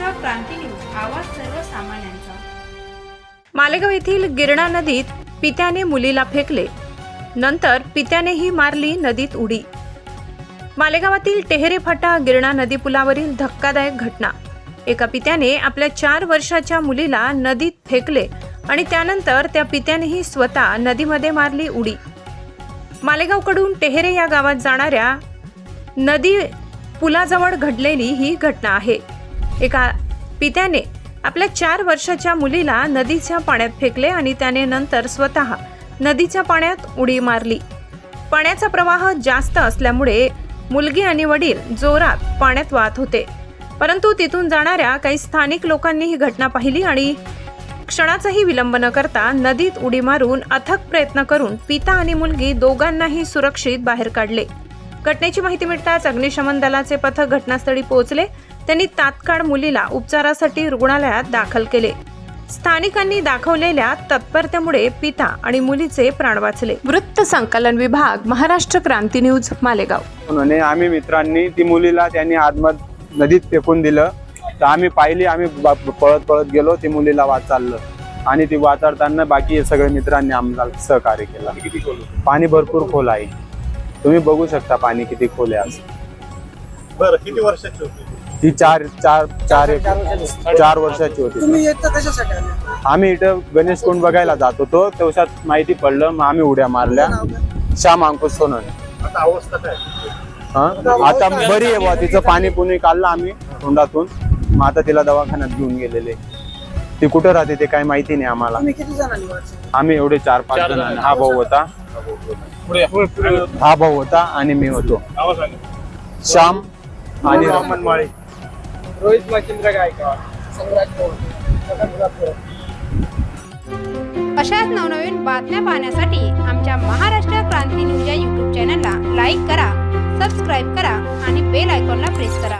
Maharashtra Kranti news आवाज सर्वसामान्यांचा. मालेगाव येथील गिरणा नदीत पित्याने मुलीला फेकले. नंतर पित्यानेही मारली नदीत उडी. मालेगावातील टेहरे फाटा गिरणा नदी पुलावरील धक्कादायक घटना. एका पित्याने आपल्या चार वर्षाच्या मुलीला नदीत फेकले आणि त्यानंतर त्या पित्यानेही स्वतः नदीमध्ये मारली उडी. मालेगावकडून टेहरे या गावात जाणाऱ्या नदी पुलाजवळ घडलेली ही घटना आहे. एका पित्याने आपल्या चार वर्षाच्या मुलीला नदीच्या पाण्यात फेकले आणि त्याने नंतर स्वतः नदीच्या पाण्यात उडी मारली. पाण्याचा प्रवाह जास्त असल्यामुळे मुलगी आणि वडील जोरात पाण्यात वाहत होते. परंतु तिथून जाणाऱ्या काही स्थानिक लोकांनी ही घटना पाहिली आणि क्षणाचाही विलंब न करता नदीत उडी मारून अथक प्रयत्न करून पिता आणि मुलगी दोघांनाही सुरक्षित बाहेर काढले. घटनेची माहिती मिळताच अग्निशमन दलाचे पथक घटनास्थळी पोहोचले त्यांनी तात्काळ मुलीला उपचारासाठी रुग्णालयात दाखल केले. स्थानिकांनी दाखवलेल्या तत्परतेमुळे पिता आणि मुलीचे प्राण वाचले. वृत्त संकलन विभाग महाराष्ट्र क्रांती न्यूज मालेगाव. म्हणून आम्ही मित्रांनी ती मुलीला त्यांनी आतमध नदीत फेकून दिलं. तर आम्ही पाहिली आम्ही बा- पळत पळत गेलो ती मुलीला वाचारलं आणि ती वाचारताना बाकी सगळे मित्रांनी आम्हाला सहकार्य केलं. पाणी भरपूर खोल आहे. तुम्ही बघू शकता पाणी किती खोल आहे बरं किती वर्षाची होती? ही चार चार चार एक चार वर्षाची होती. तुम्ही येतं कशासाठी आले? आम्ही इथं गणेश कुंड बघायला जात होतो. तेवढ्यात माहिती पडलं मग आम्ही उड्या मारल्या. श्याम अंकुश सोनवणे. आता अवस्था काय? हं? आता बरी आहे बुवा तिचं पाणी पुणी काढलं आम्ही तोंडातून. मग आता तिला दवाखान्यात घेऊन गेलेले. ती कुठं राहते ते काही माहिती नाही आम्हाला. तुम्ही किती जणांनी वाचले? आम्ही एवढे चार पाच जण. हा भाऊ होता. पुढे हा भाऊ होता आणि मी होतो. श्याम आणि माळी. रोहित मच्छिंद्र गायकवाड. पवार अशाच नवनवीन बातम्या पाहण्यासाठी आमच्या महाराष्ट्र क्रांती न्यूज या यूट्यूब चॅनलला लाईक करा सबस्क्राईब करा आणि बेल आयकॉनला प्रेस करा.